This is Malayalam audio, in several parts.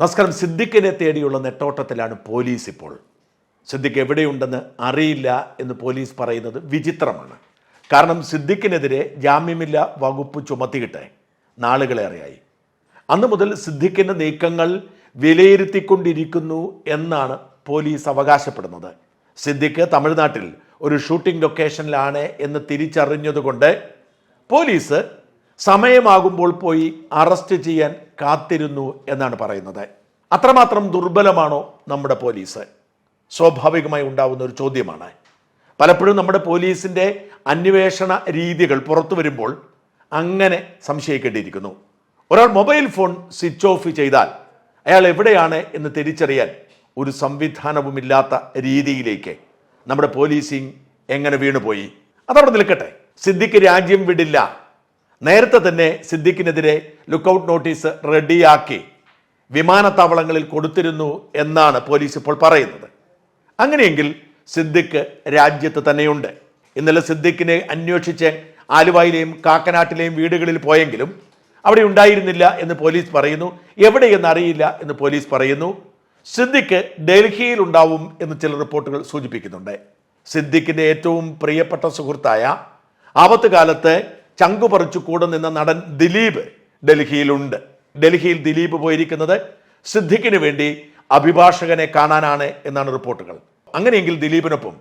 നമസ്കാരം. സിദ്ദിഖിനെ തേടിയുള്ള നെട്ടോട്ടത്തിലാണ് പോലീസ് ഇപ്പോൾ. സിദ്ദിഖ് എവിടെയുണ്ടെന്ന് അറിയില്ല എന്ന് പോലീസ് പറയുന്നത് വിചിത്രമാണ്. കാരണം സിദ്ദിഖിനെതിരെ ജാമ്യമില്ല വകുപ്പ് ചുമത്തിയിട്ടെ. നാളുകളേറെയായി അന്ന് മുതൽ സിദ്ദിഖിന്റെ നീക്കങ്ങൾ വിലയിരുത്തിക്കൊണ്ടിരിക്കുന്നു എന്നാണ് പോലീസ് അവകാശപ്പെടുന്നത്. സിദ്ദിഖ് തമിഴ്നാട്ടിൽ ഒരു ഷൂട്ടിംഗ് ലൊക്കേഷനിലാണ് എന്ന് തിരിച്ചറിഞ്ഞതുകൊണ്ട് പോലീസ് സമയമാകുമ്പോൾ പോയി അറസ്റ്റ് ചെയ്യാൻ കാത്തിരുന്നു എന്നാണ് പറയുന്നത്. അത്രമാത്രം ദുർബലമാണോ നമ്മുടെ പോലീസ്? സ്വാഭാവികമായി ഉണ്ടാവുന്ന ഒരു ചോദ്യമാണ്. പലപ്പോഴും നമ്മുടെ പോലീസിന്റെ അന്വേഷണ രീതികൾ പുറത്തു വരുമ്പോൾ അങ്ങനെ സംശയിക്കേണ്ടിയിരിക്കുന്നു. ഒരാൾ മൊബൈൽ ഫോൺ സ്വിച്ച് ഓഫ് ചെയ്താൽ അയാൾ എവിടെയാണ് എന്ന് തിരിച്ചറിയാൻ ഒരു സംവിധാനവുമില്ലാത്ത രീതിയിലേക്ക് നമ്മുടെ പോലീസിങ് എങ്ങനെ വീണുപോയി? അതവിടെ നിൽക്കട്ടെ. സിദ്ദിഖ് രാജ്യം വിടില്ല. നേരത്തെ തന്നെ സിദ്ദിഖിനെതിരെ ലുക്കൌട്ട് നോട്ടീസ് റെഡിയാക്കി വിമാനത്താവളങ്ങളിൽ കൊടുത്തിരുന്നു എന്നാണ് പോലീസ് ഇപ്പോൾ പറയുന്നത്. അങ്ങനെയെങ്കിൽ സിദ്ദിഖ് രാജ്യത്ത് തന്നെയുണ്ട്. ഇന്നലെ സിദ്ദിഖിനെ അന്വേഷിച്ച് ആലുവയിലെയും കാക്കനാട്ടിലെയും വീടുകളിൽ പോയെങ്കിലും അവിടെ ഉണ്ടായിരുന്നില്ല എന്ന് പോലീസ് പറയുന്നു. എവിടെയെന്ന് അറിയില്ല എന്ന് പോലീസ് പറയുന്നു. സിദ്ദിഖ് ഡൽഹിയിൽ ഉണ്ടാവും എന്ന് ചില റിപ്പോർട്ടുകൾ സൂചിപ്പിക്കുന്നുണ്ട്. സിദ്ദിഖിന്റെ ഏറ്റവും പ്രിയപ്പെട്ട സുഹൃത്തായ ആപത്ത് കാലത്ത് ചങ്കു പറിച്ചു കൂടെ നിന്ന നടൻ ദിലീപ് ഡൽഹിയിലുണ്ട്. ഡൽഹിയിൽ ദിലീപ് പോയിരിക്കുന്നത് സിദ്ദിഖിന് വേണ്ടി അഭിഭാഷകനെ കാണാനാണ് എന്നാണ് റിപ്പോർട്ടുകൾ. അങ്ങനെയെങ്കിൽ ദിലീപിനൊപ്പം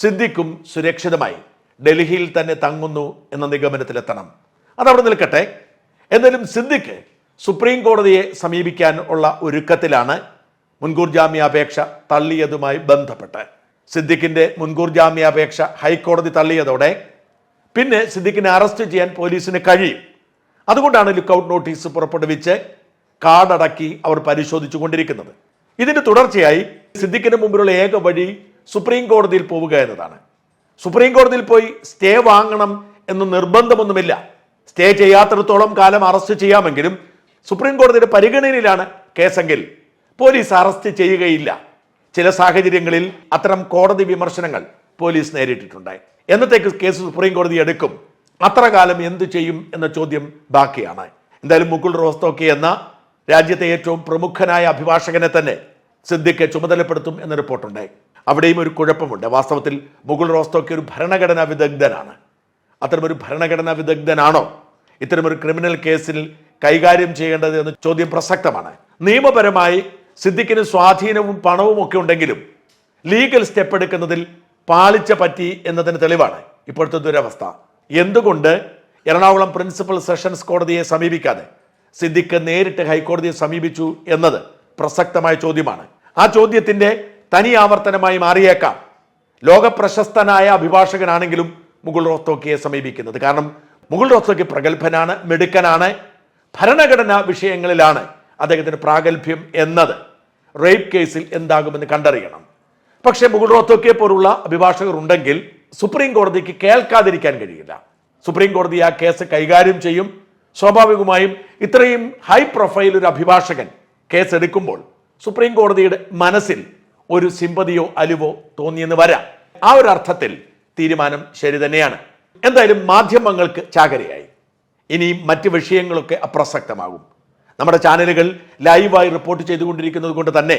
സിദ്ദിഖും സുരക്ഷിതമായി ഡൽഹിയിൽ തന്നെ തങ്ങുന്നു എന്ന നിഗമനത്തിലെത്തണം. അതവിടെ നിൽക്കട്ടെ. എന്നാലും സിദ്ദിഖ് സുപ്രീം കോടതിയെ സമീപിക്കാൻ ഉള്ള ഒരുക്കത്തിലാണ് മുൻകൂർ ജാമ്യാപേക്ഷ തള്ളിയതുമായി ബന്ധപ്പെട്ട്. സിദ്ദിഖിന്റെ മുൻകൂർ ജാമ്യാപേക്ഷ ഹൈക്കോടതി തള്ളിയതോടെ പിന്നെ സിദ്ദിഖിനെ അറസ്റ്റ് ചെയ്യാൻ പോലീസിന് കഴിയും. അതുകൊണ്ടാണ് ലുക്കൌട്ട് നോട്ടീസ് പുറപ്പെടുവിച്ച് കാർഡടക്കി അവർ പരിശോധിച്ചു കൊണ്ടിരിക്കുന്നത് ഇതിന്റെ തുടർച്ചയായി സിദ്ദിഖിന് മുമ്പിലുള്ള ഏക വഴി സുപ്രീം കോടതിയിൽ പോവുക എന്നതാണ്. സുപ്രീം കോടതിയിൽ പോയി സ്റ്റേ വാങ്ങണം എന്ന് നിർബന്ധമൊന്നുമില്ല. സ്റ്റേ ചെയ്യാത്തിടത്തോളം കാലം അറസ്റ്റ് ചെയ്യാമെങ്കിലും സുപ്രീം കോടതിയുടെ പരിഗണനയിലാണ് കേസെങ്കിൽ പോലീസ് അറസ്റ്റ് ചെയ്യുകയില്ല. ചില സാഹചര്യങ്ങളിൽ അത്തരം കോടതി വിമർശനങ്ങൾ പോലീസ് നേരിട്ടിട്ടുണ്ട് എന്നത്തേക്ക് കേസ് സുപ്രീം കോടതി എടുക്കും? അത്ര കാലം എന്ത് ചെയ്യും എന്ന ചോദ്യം ബാക്കിയാണ്. എന്തായാലും മുകുൾ റോസ്തോക്കി എന്ന രാജ്യത്തെ ഏറ്റവും പ്രമുഖനായ അഭിഭാഷകനെ തന്നെ സിദ്ദിഖ് ചുമതലപ്പെടുത്തും എന്ന റിപ്പോർട്ടുണ്ട്. അവിടെയും ഒരു കുഴപ്പമുണ്ട്. വാസ്തവത്തിൽ മുകുൾ റോസ്തോക്കി ഒരു ഭരണഘടനാ വിദഗ്ധനാണ്. അത്തരമൊരു ഭരണഘടനാ വിദഗ്ധനാണോ? ഇത്തരമൊരു ക്രിമിനൽ കേസിൽ കൈകാര്യം ചെയ്യേണ്ടത് എന്ന ചോദ്യം പ്രസക്തമാണ്. നിയമപരമായി സിദ്ദിഖിന് സ്വാധീനവും പണവും ഒക്കെ ഉണ്ടെങ്കിലും ലീഗൽ സ്റ്റെപ്പ് എടുക്കുന്നതിൽ പാളിച്ച പറ്റി എന്നതിന് തെളിവാണ് ഇപ്പോഴത്തെ ദുരവസ്ഥ എന്തുകൊണ്ട് എറണാകുളം പ്രിൻസിപ്പൽ സെഷൻസ് കോടതിയെ സമീപിക്കാതെ സിദ്ദിഖ് നേരിട്ട് ഹൈക്കോടതിയെ സമീപിച്ചു എന്നത് പ്രസക്തമായ ചോദ്യമാണ്. ആ ചോദ്യത്തിന്റെ തനി ആവർത്തനമായി മാറിയേക്കാം. ലോകപ്രശസ്തനായ അഭിഭാഷകനാണെങ്കിലും മുകുൾ റോസ്തോക്കിയെ സമീപിക്കുന്നത്. കാരണം മുകുൾ റോസ്തോക്കി പ്രഗത്ഭനാണ് മിടുക്കനാണ് ഭരണഘടനാ വിഷയങ്ങളിലാണ് അദ്ദേഹത്തിന് പ്രാഗൽഭ്യം എന്നത്. റേപ്പ് കേസിൽ എന്താകുമെന്ന് കണ്ടറിയണം. പക്ഷേ മുകുൾ റോത്തോക്കിയെ പോലുള്ള അഭിഭാഷകർ ഉണ്ടെങ്കിൽ സുപ്രീം കോടതിക്ക് കേൾക്കാതിരിക്കാൻ കഴിയില്ല. സുപ്രീം കോടതി ആ കേസ് കൈകാര്യം ചെയ്യും. സ്വാഭാവികമായും ഇത്രയും ഹൈ പ്രൊഫൈൽ ഒരു അഭിഭാഷകൻ കേസ് എടുക്കുമ്പോൾ സുപ്രീം കോടതിയുടെ മനസ്സിൽ ഒരു സിമ്പതിയോ അലിവോ തോന്നിയെന്ന് വരാം. ആ ഒരു അർത്ഥത്തിൽ തീരുമാനം ശരി തന്നെയാണ്. എന്തായാലും മാധ്യമങ്ങൾക്ക് ചാകരയായി. ഇനിയും മറ്റ് വിഷയങ്ങളൊക്കെ അപ്രസക്തമാകും. നമ്മുടെ ചാനലുകൾ ലൈവായി റിപ്പോർട്ട് ചെയ്തുകൊണ്ടിരിക്കുന്നത് കൊണ്ട് തന്നെ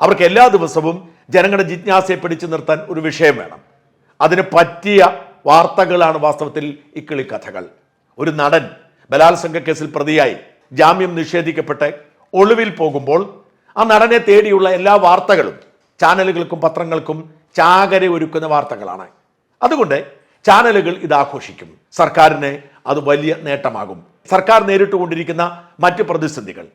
അവർക്ക് എല്ലാ ദിവസവും ജനങ്ങളുടെ ജിജ്ഞാസയെ പിടിച്ചു നിർത്താൻ ഒരു വിഷയം വേണം. അതിന് പറ്റിയ വാർത്തകളാണ് വാസ്തവത്തിൽ ഇക്കിളി കഥകൾ ഒരു നടൻ ബലാത്സംഗ കേസിൽ പ്രതിയായി. ജാമ്യം നിഷേധിക്കപ്പെട്ട് ഒളിവിൽ പോകുമ്പോൾ ആ നടനെ തേടിയുള്ള എല്ലാ വാർത്തകളും ചാനലുകൾക്കും പത്രങ്ങൾക്കും ചാകര ഒരുക്കുന്ന വാർത്തകളാണ്. അതുകൊണ്ട് ചാനലുകൾ ഇത് ആഘോഷിക്കും സർക്കാരിന് അത് വലിയ നേട്ടമാകും. സർക്കാർ നേരിട്ടുകൊണ്ടിരിക്കുന്ന മറ്റ് പ്രതിസന്ധികൾ.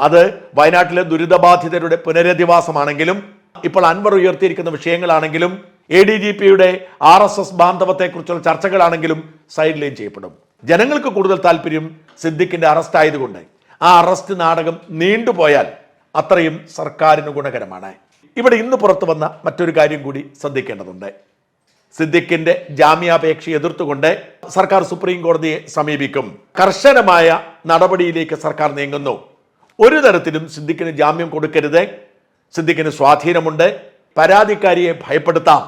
അത് വയനാട്ടിലെ ദുരിതബാധിതരുടെ പുനരധിവാസമാണെങ്കിലും ഇപ്പോൾ അൻവർ ഉയർത്തിയിരിക്കുന്ന വിഷയങ്ങളാണെങ്കിലും എ ഡി ജി പിയുടെ ആർ എസ് എസ് ബാന്ധവത്തെക്കുറിച്ചുള്ള ചർച്ചകളാണെങ്കിലും സൈഡ് ലൈൻ ചെയ്യപ്പെടും. ജനങ്ങൾക്ക് കൂടുതൽ താല്പര്യം സിദ്ദിഖിന്റെ അറസ്റ്റ് ആയതുകൊണ്ട്. ആ അറസ്റ്റ് നാടകം നീണ്ടുപോയാൽ അത്രയും സർക്കാരിന് ഗുണകരമാണ്. ഇവിടെ ഇന്ന് പുറത്തു വന്ന മറ്റൊരു കാര്യം കൂടി ശ്രദ്ധിക്കേണ്ടതുണ്ട്. സിദ്ദിഖിന്റെ ജാമ്യാപേക്ഷ എതിർത്തുകൊണ്ട് സർക്കാർ സുപ്രീം കോടതിയെ സമീപിക്കും. കർശനമായ നടപടിയിലേക്ക് സർക്കാർ നീങ്ങുന്നു. ഒരു തരത്തിലും സിദ്ദിഖിന് ജാമ്യം കൊടുക്കരുത്. സിദ്ദിഖിന് സ്വാധീനമുണ്ട്. പരാതിക്കാരിയെ ഭയപ്പെടുത്താം.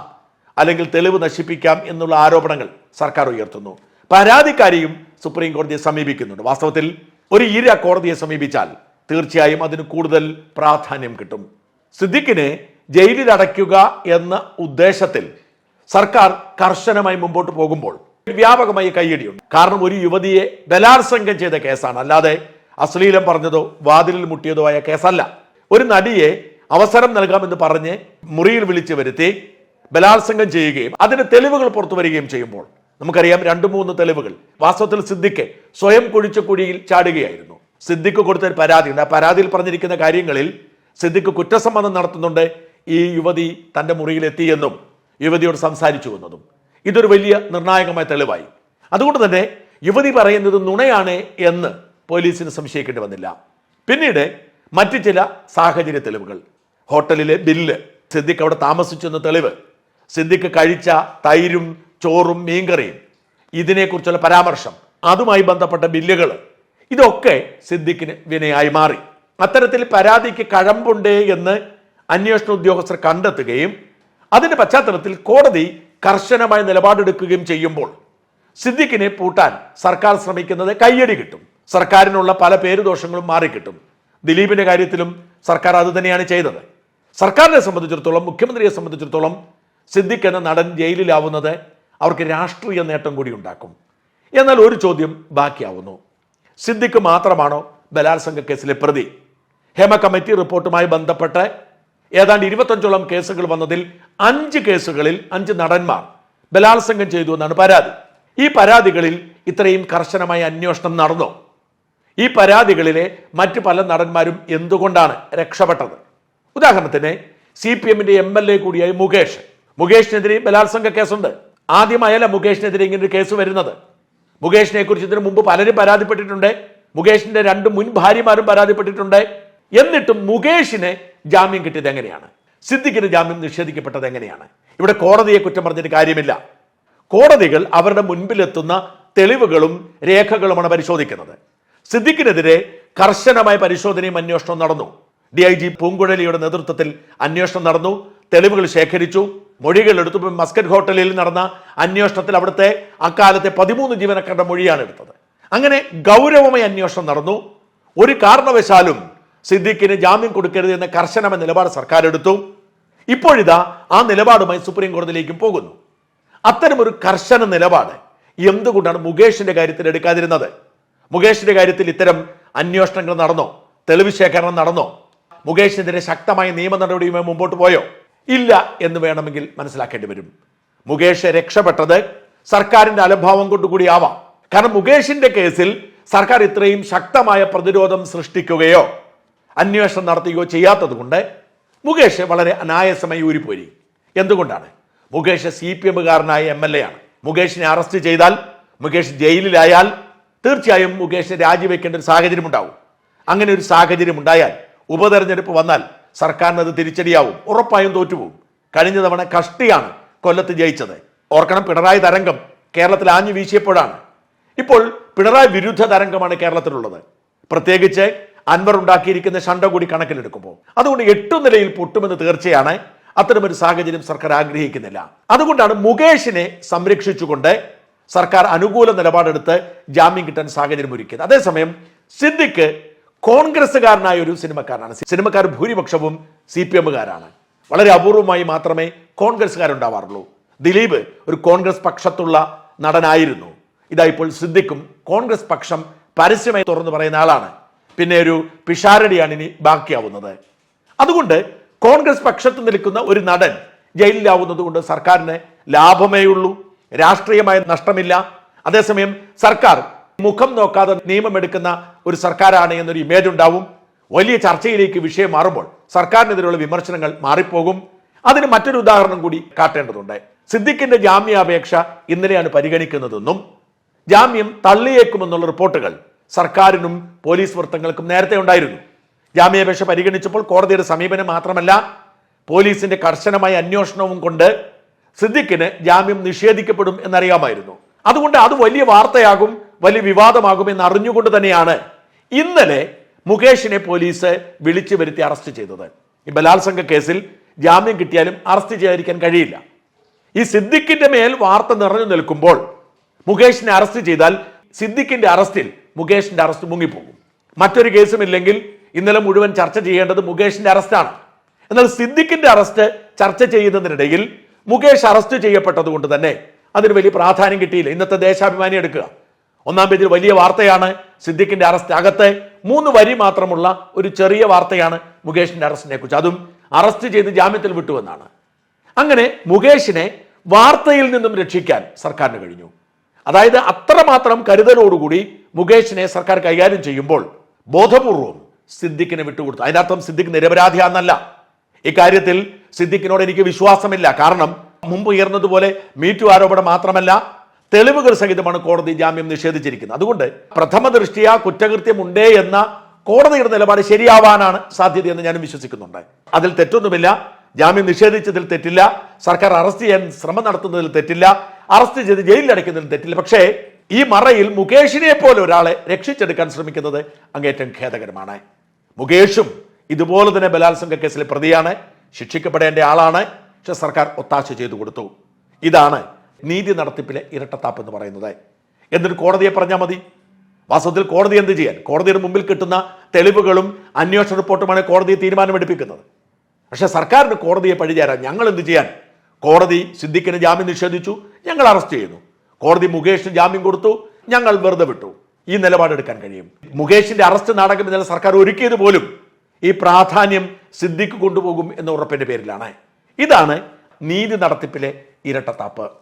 അല്ലെങ്കിൽ തെളിവ് നശിപ്പിക്കാം എന്നുള്ള ആരോപണങ്ങൾ സർക്കാർ ഉയർത്തുന്നു. പരാതിക്കാരിയും സുപ്രീം കോടതിയെ സമീപിക്കുന്നുണ്ട്. വാസ്തവത്തിൽ ഒരു ഇര കോടതിയെ സമീപിച്ചാൽ തീർച്ചയായും അതിന് കൂടുതൽ പ്രാധാന്യം കിട്ടും. സിദ്ദിഖിനെ ജയിലിൽ അടയ്ക്കുക എന്ന ഉദ്ദേശത്തിൽ സർക്കാർ കർശനമായി മുമ്പോട്ട് പോകുമ്പോൾ വ്യാപകമായി കൈയടിയുണ്ട്. കാരണം ഒരു യുവതിയെ ബലാത്സംഗം ചെയ്ത കേസാണ്. അല്ലാതെ അശ്ലീലം പറഞ്ഞതോ വാതിലിൽ മുട്ടിയതോ ആയ കേസല്ല. ഒരു നടിയെ അവസരം നൽകാമെന്ന് പറഞ്ഞ് മുറിയിൽ വിളിച്ചു വരുത്തി ബലാത്സംഗം ചെയ്യുകയും അതിന് തെളിവുകൾ പുറത്തു വരികയും ചെയ്യുമ്പോൾ നമുക്കറിയാം രണ്ടു മൂന്ന് തെളിവുകൾ. വാസ്തവത്തിൽ സിദ്ദിഖ് സ്വയം കുഴിച്ച കുഴിയിൽ ചാടുകയായിരുന്നു. സിദ്ദിഖ് കൊടുത്ത ഒരു പരാതിയുണ്ട് ആ പരാതിയിൽ പറഞ്ഞിരിക്കുന്ന കാര്യങ്ങളിൽ സിദ്ദിഖ് കുറ്റസമ്മതം നടത്തുന്നുണ്ട്. ഈ യുവതി തന്റെ മുറിയിലെത്തിയെന്നും യുവതിയോട് സംസാരിച്ചു എന്നതും. ഇതൊരു വലിയ നിർണായകമായ തെളിവായി. അതുകൊണ്ട് തന്നെ യുവതി പറയുന്നത് നുണയാണ് എന്ന് പോലീസിന് സംശയിക്കേണ്ടി വന്നില്ല. പിന്നീട് മറ്റു ചില സാഹചര്യ തെളിവുകൾ. ഹോട്ടലിലെ ബില്ല്. സിദ്ദിഖ് അവിടെ താമസിച്ചു എന്ന തെളിവ്. സിദ്ദിഖ് കഴിച്ച തൈരും ചോറും മീൻകറിയും. ഇതിനെക്കുറിച്ചുള്ള പരാമർശം. അതുമായി ബന്ധപ്പെട്ട ബില്ലുകൾ. ഇതൊക്കെ സിദ്ദിഖിന് വിനയായി മാറി. അത്തരത്തിൽ പരാതിക്ക് കഴമ്പുണ്ട് എന്ന് അന്വേഷണ ഉദ്യോഗസ്ഥർ കണ്ടെത്തുകയും അതിന്റെ പശ്ചാത്തലത്തിൽ കോടതി കർശനമായ നിലപാടെടുക്കുകയും ചെയ്യുമ്പോൾ സിദ്ദിഖിനെ പൂട്ടാൻ സർക്കാർ ശ്രമിക്കുന്നത് കയ്യടി കിട്ടും. സർക്കാരിനുള്ള പല പേരുദോഷങ്ങളും മാറിക്കിട്ടും. ദിലീപിന്റെ കാര്യത്തിലും സർക്കാർ അത് തന്നെയാണ് ചെയ്തത്. സർക്കാരിനെ സംബന്ധിച്ചിടത്തോളം മുഖ്യമന്ത്രിയെ സംബന്ധിച്ചിടത്തോളം സിദ്ദിഖ് എന്ന നടൻ ജയിലിലാവുന്നത് അവർക്ക് രാഷ്ട്രീയ നേട്ടം കൂടി ഉണ്ടാക്കും. എന്നാൽ ഒരു ചോദ്യം ബാക്കിയാവുന്നു. സിദ്ദിഖ് മാത്രമാണോ ബലാത്സംഗ കേസിലെ പ്രതി? ഹേമ കമ്മിറ്റി റിപ്പോർട്ടുമായി ബന്ധപ്പെട്ട് ഏതാണ്ട് ഇരുപത്തഞ്ചോളം കേസുകൾ വന്നതിൽ അഞ്ച് കേസുകളിൽ അഞ്ച് നടന്മാർ ബലാത്സംഗം ചെയ്തു എന്നാണ് പരാതി. ഈ പരാതികളിൽ ഇത്രയും കർശനമായ അന്വേഷണം നടന്നോ? ഈ പരാതികളിലെ മറ്റ് പല നടന്മാരും എന്തുകൊണ്ടാണ് രക്ഷപ്പെട്ടത്? ഉദാഹരണത്തിന് സി പി എമ്മിന്റെ എം എൽ എ കൂടിയായ മുകേഷ്. മുകേഷിനെതിരെ ബലാത്സംഗ കേസുണ്ട്. ആദ്യമായല്ല മുകേഷിനെതിരെ ഇങ്ങനൊരു കേസ് വരുന്നത്. മുകേഷിനെ കുറിച്ച് ഇതിനു മുമ്പ് പലരും പരാതിപ്പെട്ടിട്ടുണ്ട്. മുകേഷിന്റെ രണ്ട് മുൻ ഭാര്യമാരും പരാതിപ്പെട്ടിട്ടുണ്ട്. എന്നിട്ടും മുകേഷിന് ജാമ്യം കിട്ടിയത് എങ്ങനെയാണ്? സിദ്ദിഖിന് ജാമ്യം നിഷേധിക്കപ്പെട്ടത് എങ്ങനെയാണ്? ഇവിടെ കോടതിയെ കുറ്റം പറഞ്ഞിട്ട് കാര്യമില്ല. കോടതികൾ അവരുടെ മുൻപിലെത്തുന്ന തെളിവുകളും രേഖകളുമാണ് പരിശോധിക്കുന്നത്. സിദ്ദിഖിനെതിരെ കർശനമായ പരിശോധനയും അന്വേഷണവും നടന്നു. ഡി ഐ ജി പൂങ്കുഴലിയുടെ നേതൃത്വത്തിൽ അന്വേഷണം നടന്നു തെളിവുകൾ ശേഖരിച്ചു. മൊഴികൾ എടുത്തു മസ്കറ്റ് ഹോട്ടലിൽ നടന്ന അന്വേഷണത്തിൽ അവിടുത്തെ അക്കാലത്തെ പതിമൂന്ന് ജീവനക്കാരുടെ മൊഴിയാണ് എടുത്തത്. അങ്ങനെ ഗൗരവമായ അന്വേഷണം നടന്നു. ഒരു കാരണവശാലും സിദ്ദിഖിന് ജാമ്യം കൊടുക്കരുത് എന്ന കർശനമായ നിലപാട് സർക്കാർ എടുത്തു ഇപ്പോഴിതാ ആ നിലപാടുമായി സുപ്രീം കോടതിയിലേക്കും പോകുന്നു. അത്തരമൊരു കർശന നിലപാട് എന്തുകൊണ്ടാണ് മുകേഷിന്റെ കാര്യത്തിൽ എടുക്കാതിരുന്നത്? മുകേഷിന്റെ കാര്യത്തിൽ ഇത്തരം അന്വേഷണങ്ങൾ നടന്നോ? തെളിവ് ശേഖരണം നടന്നോ? മുകേഷിനെതിരെ ശക്തമായ നിയമ നടപടിയുമായി മുമ്പോട്ട് പോയോ? ഇല്ല എന്ന് വേണമെങ്കിൽ മനസ്സിലാക്കേണ്ടി വരും. മുകേഷ് രക്ഷപ്പെട്ടത് സർക്കാരിന്റെ അലംഭാവം കൊണ്ടുകൂടിയാവാം കാരണം മുകേഷിന്റെ കേസിൽ സർക്കാർ ഇത്രയും ശക്തമായ പ്രതിരോധം സൃഷ്ടിക്കുകയോ അന്വേഷണം നടത്തുകയോ ചെയ്യാത്തത് കൊണ്ട് മുകേഷ് വളരെ അനായാസമായി ഊരിപ്പോരി എന്തുകൊണ്ടാണ്? മുകേഷ് സി പി എമ്മുകാരനായ എം എൽ എ ആണ്. മുകേഷിനെ അറസ്റ്റ് ചെയ്താൽ മുകേഷ് ജയിലിലായാൽ തീർച്ചയായും മുകേഷ് രാജിവെക്കേണ്ട ഒരു സാഹചര്യം ഉണ്ടാവും അങ്ങനെ ഒരു സാഹചര്യം ഉണ്ടായാൽ ഉപതെരഞ്ഞെടുപ്പ് വന്നാൽ സർക്കാരിന് അത് തിരിച്ചടിയാവും. ഉറപ്പായും തോറ്റുപോകും. കഴിഞ്ഞ തവണ കഷ്ടിയാണ് കൊല്ലത്ത് ജയിച്ചത്. ഓർക്കണം പിണറായി തരംഗം കേരളത്തിൽ ആഞ്ഞു വീശിയപ്പോഴാണ്. ഇപ്പോൾ പിണറായി വിരുദ്ധ തരംഗമാണ് കേരളത്തിലുള്ളത്. പ്രത്യേകിച്ച് അൻവർ ഉണ്ടാക്കിയിരിക്കുന്ന ഷണ്ട കൂടി കണക്കിലെടുക്കുമ്പോൾ. അതുകൊണ്ട് എട്ടു നിലയിൽ പൊട്ടുമെന്ന് തീർച്ചയാണ് അത്തരമൊരു സാഹചര്യം സർക്കാർ ആഗ്രഹിക്കുന്നില്ല. അതുകൊണ്ടാണ് മുകേഷിനെ സംരക്ഷിച്ചുകൊണ്ട് സർക്കാർ അനുകൂല നിലപാടെടുത്ത് ജാമ്യം കിട്ടാൻ സാഹചര്യം ഒരുക്കിയത്. അതേസമയം സിദ്ദിഖ് കോൺഗ്രസ്സുകാരനായ ഒരു സിനിമക്കാരനാണ്. സിനിമക്കാർ ഭൂരിപക്ഷവും സി പി എമ്മുകാരാണ്. വളരെ അപൂർവമായി മാത്രമേ കോൺഗ്രസ്സുകാരുണ്ടാവാറുള്ളൂ. ദിലീപ് ഒരു കോൺഗ്രസ് പക്ഷത്തുള്ള നടനായിരുന്നു. ഇതാ ഇപ്പോൾ സിദ്ദിഖും കോൺഗ്രസ് പക്ഷം പരസ്യമായി തുറന്നു പറയുന്ന ആളാണ്. പിന്നെ ഒരു പിഷാരടിയാണ് ഇനി ബാക്കിയാവുന്നത്. അതുകൊണ്ട് കോൺഗ്രസ് പക്ഷത്ത് നിൽക്കുന്ന ഒരു നടൻ ജയിലിലാവുന്നത് കൊണ്ട് സർക്കാരിന് ലാഭമേ ഉള്ളൂ രാഷ്ട്രീയമായ നഷ്ടമില്ല. അതേസമയം സർക്കാർ മുഖം നോക്കാതെ നിയമമെടുക്കുന്ന ഒരു സർക്കാരാണ് എന്നൊരു ഇമേജ് ഉണ്ടാവും. വലിയ ചർച്ചയിലേക്ക് വിഷയം മാറുമ്പോൾ സർക്കാരിനെതിരെയുള്ള വിമർശനങ്ങൾ മാറിപ്പോകും. അതിന് മറ്റൊരു ഉദാഹരണം കൂടി കാട്ടേണ്ടതുണ്ട്. സിദ്ദിഖിന്റെ ജാമ്യാപേക്ഷ ഇന്നലെയാണ് പരിഗണിക്കുന്നതെന്നും ജാമ്യം തള്ളിയേക്കുമെന്നുള്ള റിപ്പോർട്ടുകൾ സർക്കാരിനും പോലീസ് വൃത്തങ്ങൾക്കും നേരത്തെ ഉണ്ടായിരുന്നു. ജാമ്യാപേക്ഷ പരിഗണിച്ചപ്പോൾ കോടതിയുടെ സമീപനം മാത്രമല്ല പോലീസിന്റെ കർശനമായ അന്വേഷണവും കൊണ്ട് സിദ്ദിഖിന് ജാമ്യം നിഷേധിക്കപ്പെടും എന്നറിയാമായിരുന്നു. അതുകൊണ്ട് അത് വലിയ വാർത്തയാകും. വലിയ വിവാദമാകുമെന്ന് അറിഞ്ഞുകൊണ്ട് തന്നെയാണ് ഇന്നലെ മുകേഷിനെ പോലീസ് വിളിച്ചു വരുത്തി അറസ്റ്റ് ചെയ്തത്. ഈ ബലാത്സംഗ കേസിൽ ജാമ്യം കിട്ടിയാലും അറസ്റ്റ് ചെയ്യാതിരിക്കാൻ കഴിയില്ല. ഈ സിദ്ദിഖിന്റെ മേൽ വാർത്ത നിറഞ്ഞു നിൽക്കുമ്പോൾ മുകേഷിനെ അറസ്റ്റ് ചെയ്താൽ സിദ്ദിഖിന്റെ അറസ്റ്റിൽ മുകേഷിന്റെ അറസ്റ്റ് മുങ്ങിപ്പോകും. മറ്റൊരു കേസും ഇല്ലെങ്കിൽ ഇന്നലെ മുഴുവൻ ചർച്ച ചെയ്യേണ്ടത് മുകേഷിന്റെ അറസ്റ്റാണ്. എന്നാൽ സിദ്ദിഖിന്റെ അറസ്റ്റ് ചർച്ച ചെയ്യുന്നതിനിടയിൽ മുകേഷ് അറസ്റ്റ് ചെയ്യപ്പെട്ടത് കൊണ്ട് തന്നെ അതിന് വലിയ പ്രാധാന്യം കിട്ടിയില്ല. ഇന്നത്തെ ദേശാഭിമാനി എടുക്കുക. ഒന്നാം പേജിൽ വലിയ വാർത്തയാണ് സിദ്ദിഖിന്റെ അറസ്റ്റ്. അകത്തെ മൂന്ന് വരി മാത്രമുള്ള ഒരു ചെറിയ വാർത്തയാണ് മുകേഷിന്റെ അറസ്റ്റിനെ കുറിച്ച് അതും അറസ്റ്റ് ചെയ്ത് ജാമ്യത്തിൽ വിട്ടുവെന്നാണ് അങ്ങനെ മുകേഷിനെ വാർത്തയിൽ നിന്നും രക്ഷിക്കാൻ സർക്കാരിന് കഴിഞ്ഞു. അതായത് അത്രമാത്രം കരുതലോടുകൂടി മുകേഷിനെ സർക്കാർ കൈകാര്യം ചെയ്യുമ്പോൾ ബോധപൂർവം സിദ്ദിഖിനെ വിട്ടുകൊടുത്തു. അതിനർത്ഥം സിദ്ദിഖ് നിരപരാധിയാണെന്നല്ല. ഇക്കാര്യത്തിൽ സിദ്ദിഖിനോട് എനിക്ക് വിശ്വാസമില്ല. കാരണം മുമ്പ് ഉയർന്നതുപോലെ മീറ്റു ആരോപണം മാത്രമല്ല തെളിവുകൾ സഹിതമാണ് കോടതി ജാമ്യം നിഷേധിച്ചിരിക്കുന്നത്. അതുകൊണ്ട് പ്രഥമ ദൃഷ്ടിയ കുറ്റകൃത്യമുണ്ടേ എന്ന കോടതിയുടെ നിലപാട് ശരിയാവാനാണ് സാധ്യതയെന്ന് ഞാൻ വിശ്വസിക്കുന്നുണ്ട്. അതിൽ തെറ്റൊന്നുമില്ല. ജാമ്യം നിഷേധിച്ചതിൽ തെറ്റില്ല. സർക്കാർ അറസ്റ്റ് ചെയ്യാൻ ശ്രമം നടത്തുന്നതിൽ തെറ്റില്ല. അറസ്റ്റ് ചെയ്ത് ജയിലിൽ അടയ്ക്കുന്നതിൽ തെറ്റില്ല. പക്ഷേ ഈ മറയിൽ മുകേഷിനെ പോലെ ഒരാളെ രക്ഷിച്ചെടുക്കാൻ ശ്രമിക്കുന്നത് അങ്ങേറ്റം ഖേദകരമാണ്. മുകേഷും ഇതുപോലെ തന്നെ ബലാത്സംഗ കേസിലെ പ്രതിയാണ്. ശിക്ഷിക്കപ്പെടേണ്ട ആളാണ്. പക്ഷെ സർക്കാർ ഒത്താശ ചെയ്തു കൊടുത്തു. ഇതാണ് നീതി നടത്തിപ്പിലെ ഇരട്ടത്താപ്പ് എന്ന് പറയുന്നത്. എന്നിട്ട് കോടതിയെ പറഞ്ഞാൽ മതി? വാസ്തവത്തിൽ കോടതി എന്ത് ചെയ്യാൻ? കോടതിയുടെ മുമ്പിൽ കിട്ടുന്ന തെളിവുകളും അന്വേഷണ റിപ്പോർട്ടുമാണ് കോടതി തീരുമാനമെടുപ്പിക്കുന്നത്. പക്ഷേ സർക്കാരിന് കോടതിയെ പഴിചേരാൻ ഞങ്ങൾ എന്ത് ചെയ്യാൻ? കോടതി സിദ്ദിഖിന് ജാമ്യം നിഷേധിച്ചു ഞങ്ങൾ അറസ്റ്റ് ചെയ്യുന്നു കോടതി മുകേഷിന് ജാമ്യം കൊടുത്തു ഞങ്ങൾ വെറുതെ വിട്ടു. ഈ നിലപാടെടുക്കാൻ കഴിയും. മുകേഷിന്റെ അറസ്റ്റ് നാടകം ഇന്നലെ സർക്കാർ ഒരുക്കിയത് പോലും ഈ പ്രാധാന്യം സിദ്ദിഖ് കൊണ്ടുപോകും എന്ന ഉറപ്പിന്റെ പേരിലാണ്. ഇതാണ് നീതി നടത്തിപ്പിലെ ഇരട്ടത്താപ്പ്.